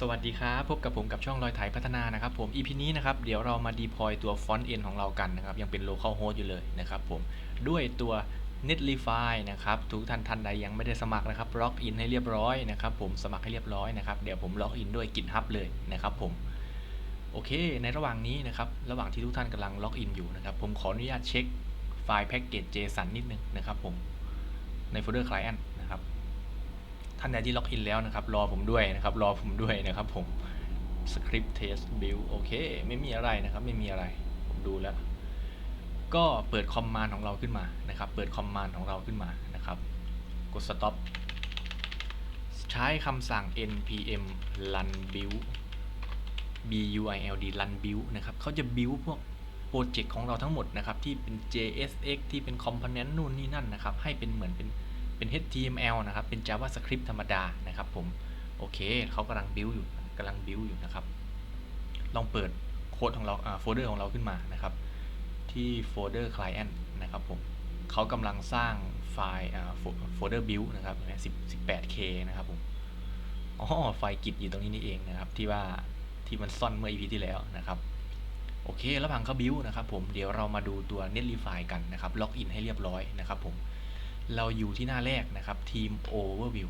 สวัสดีครับ พบกับผมกับช่องรอยไถพัฒนานะครับผม EP นี้นะครับเดี๋ยวเรามา deploy ตัว front end ของเรากันนะครับ ยังเป็น local host อยู่เลยนะครับผม ด้วยตัว netlify นะครับ ทุกท่านท่านใดยังไม่ได้สมัครนะครับ log in ให้เรียบร้อยนะครับผมสมัครให้เรียบร้อยนะครับ เดี๋ยวผม log in ด้วย GitHub เลยนะครับผม โอเค ในระหว่างนี้นะครับ ระหว่างที่ทุกท่านกำลัง log in อยู่นะครับ ผมขออนุญาตเช็คไฟล์ package JSON นิดนึงนะครับผมในโฟลเดอร์ client ท่านใดที่ล็อกอินแล้วนะครับ รอผมด้วยนะครับ รอผมด้วยนะครับผม script test build โอเค ไม่มีอะไรนะครับ ไม่มีอะไรผมดูแล้ว ก็เปิดคอมมานด์ของเราขึ้นมานะครับ เปิดคอมมานด์ของเราขึ้นมานะครับ กด stop ใช้คำสั่ง npm run build build run build นะครับเขาจะ build พวกโปรเจกต์ของเราทั้งหมดนะครับ ที่เป็น JSX ที่เป็น component นู่นนี่นั่นนะครับ ให้เป็นเหมือนเป็น เป็น HTML นะครับ เป็น JavaScript ธรรมดานะครับผม โอเค เขากำลัง build อยู่กำลัง build อยู่นะครับ ลองเปิดโค้ดของเราโฟลเดอร์ของเราขึ้นมานะครับ ที่โฟลเดอร์ client นะครับผมเขากำลังสร้างไฟล์โฟลเดอร์ build นะครับ 18k นะครับผมอ๋อไฟล์กิจอยู่ตรงนี้นี่เองนะครับ ที่ว่าที่มันซ่อนเมื่อ EP ที่แล้วนะครับ โอเค ระหว่างเขา build นะครับผม เดี๋ยวเรามาดูตัว netlify กันนะครับ ล็อกอินให้เรียบร้อยนะครับผม เราอยู่ที่หน้าแรกนะครับ team overview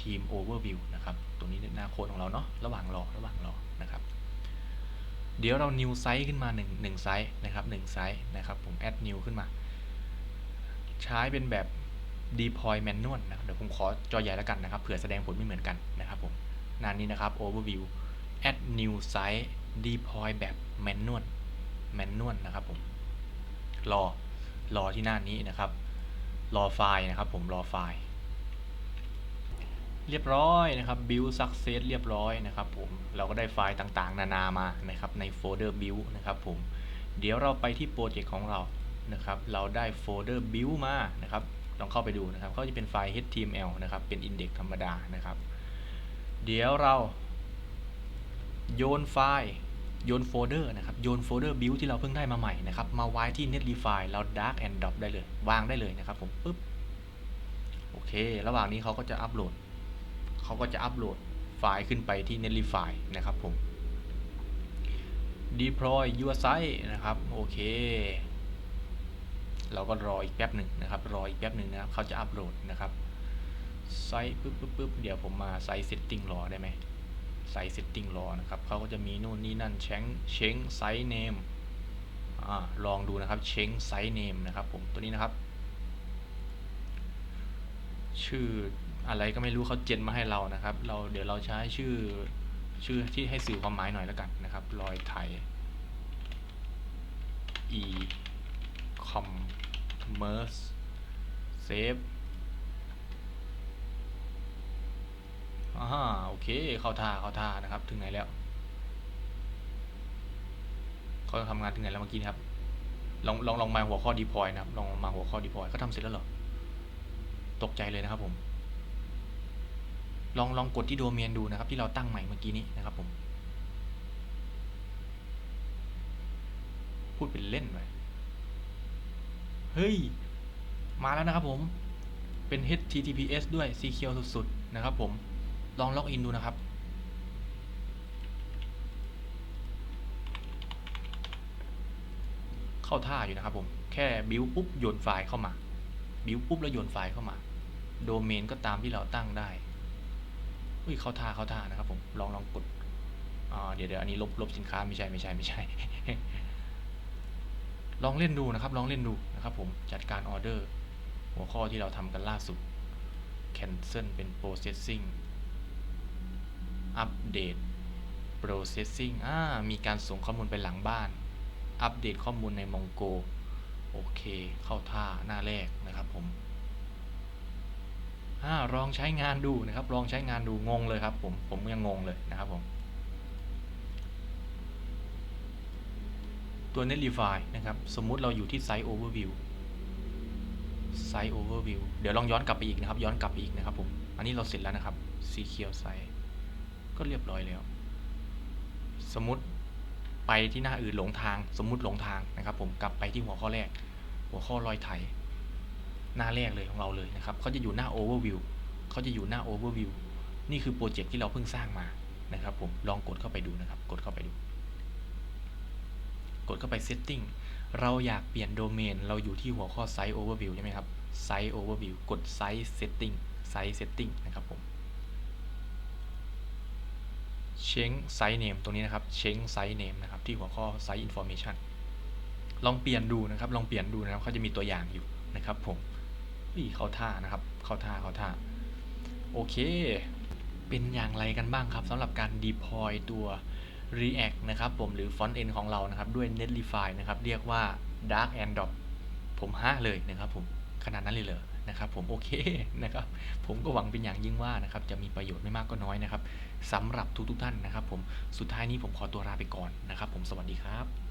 team overview นะครับ ตรงนี้หน้าโค้ดของเราเนาะระหว่างรอระหว่างรอนะครับ เดี๋ยวเรา new site ขึ้นมา1 1 site นะครับ1 site นะครับ ผม add new ขึ้นมา ใช้เป็นแบบ deploy manual นะเดี๋ยวผมขอจอใหญ่แล้วกันนะครับเผื่อแสดงผลไม่เหมือนกันนะครับผมหน้านี้นะครับ overview add new site deploy แบบ manual manual นะครับผมรอรอที่หน้านี้นะครับ รอไฟล์นะครับผมรอไฟล์เรียบร้อยนะครับ build success เรียบร้อยนะครับผมเราก็ได้ไฟล์ต่างๆ นานามานะครับในโฟลเดอร์ build นะครับผมเดี๋ยวเราไปที่โปรเจกต์ของเรานะครับเราได้โฟลเดอร์ build มานะครับลองเข้าไปดูนะครับเขาจะเป็นไฟล์ html นะครับเป็น index ธรรมดานะครับ เดี๋ยวเราโยนไฟล์ โยนโฟลเดอร์นะครับ โยนโฟลเดอร์ build ที่เราเพิ่งได้มาใหม่นะครับ มาไว้ที่ netlify เรา drag and drop ได้เลย วางได้เลยนะครับผมปึ๊บ โอเค ระหว่างนี้เขาก็จะอัปโหลด เขาก็จะอัปโหลดไฟล์ขึ้นไปที่ netlify นะครับผม deploy your site นะครับ โอเค เราก็รออีกแป๊บหนึ่งนะครับ รออีกแป๊บหนึ่งนะครับ เขาจะอัปโหลดนะครับไซต์ปึ๊บปึ๊บปึ๊บเดี๋ยวผมมาไซต์ setting รอได้ไหม ไซต์ setting รอนะครับเขาก็จะมีนู่นนี่นั่นเช้งเช้งไซต์เนมอ่าลองดูนะครับเช้งไซต์เนมนะครับผมตัวนี้นะครับ ชื่ออะไรก็ไม่รู้เขาเจนมาให้เรานะครับ เราเดี๋ยวเราใช้ชื่อชื่อที่ให้สื่อความหมายหน่อยแล้วกันนะครับรอยไทย e commerce save อ่าโอเค เข้าท่าเข้าท่านะครับ ถึงไหนแล้วเขาทำงานถึงไหนแล้วเมื่อกี้นะครับลองลองลองมาหัวข้อ deploy นะครับ ลองมาหัวข้อ deploy เขาทำเสร็จแล้วเหรอ ตกใจเลยนะครับผม ลองลองกดที่โดเมนดูนะครับ ที่เราตั้งใหม่เมื่อกี้นี้นะครับผม พูดเป็นเล่นไปเฮ้ย มาแล้วนะครับผม เป็น HTTPS ด้วย secure สุดๆ นะครับผม ลองล็อกอินดูนะครับ เข้าท่าอยู่นะครับผม แค่บิวปุ๊บโยนไฟล์เข้ามา บิวปุ๊บแล้วโยนไฟล์เข้ามา โดเมนก็ตามที่เราตั้งได้อุ้ยเข้าท่าเข้าท่านะครับผม ลองลองกดอ่าเดี๋ยวเดี๋ยวอันนี้ลบลบสินค้าไม่ใช่ไม่ใช่ไม่ใช่ ลองเล่นดูนะครับ ลองเล่นดูนะครับผม จัดการออเดอร์ หัวข้อที่เราทำกันล่าสุด cancel เป็น processing อัปเดต processing อ่ามีการส่งข้อมูลไปหลังบ้าน อัปเดตข้อมูลใน Mongo โอเค เข้าท่าหน้าแรกนะครับผมอ่าลองใช้งานดูนะครับ ลองใช้งานดูงงเลยครับ ผมผมยังงงเลยนะครับผมตัว Netlify นะครับ สมมุติเราอยู่ที่ Site Overview Site Overview เดี๋ยวลองย้อนกลับไปอีกนะครับ ย้อนกลับไปอีกนะครับผม อันนี้เราเสร็จแล้วนะครับ Secure Site ก็เรียบร้อยแล้ว สมมติไปที่หน้าอื่นหลงทาง สมมุติหลงทางนะครับ ผมกลับไปที่หัวข้อแรก หัวข้อรอยไถ หน้าแรกเลยของเราเลยนะครับเขาจะอยู่หน้า overview เขาจะอยู่หน้า overview นี่คือโปรเจกต์ที่เราเพิ่งสร้างมานะครับ ผมลองกดเข้าไปดูนะครับ กดเข้าไปดู กดเข้าไป setting เราอยากเปลี่ยนโดเมน เราอยู่ที่หัวข้อ site overview ใช่ไหมครับ site overview กด site setting site setting นะครับผม change site name ตรงนี้นะครับ change site name นะครับที่หัวข้อ site information ลองเปลี่ยนดูนะครับ ลองเปลี่ยนดูนะครับเขาจะมีตัวอย่างอยู่นะครับผมอุ้ยเขาท่านะครับ เขาท่าเขาท่า โอเค เป็นอย่างไรกันบ้างครับสำหรับการ deploy ตัว React นะครับผมหรือ front end ของเรานะครับ ด้วย Netlify นะครับ เรียกว่า Dark and Drop ผมฮะเลยนะครับผม ขนาดนั้นเลยเหรอ นะครับผมโอเคนะครับผมก็หวังเป็นอย่างยิ่งว่านะครับจะมีประโยชน์ไม่มากก็น้อยนะครับสำหรับทุกๆท่านนะครับผมสุดท้ายนี้ผมขอตัวลาไปก่อนนะครับผมสวัสดีครับ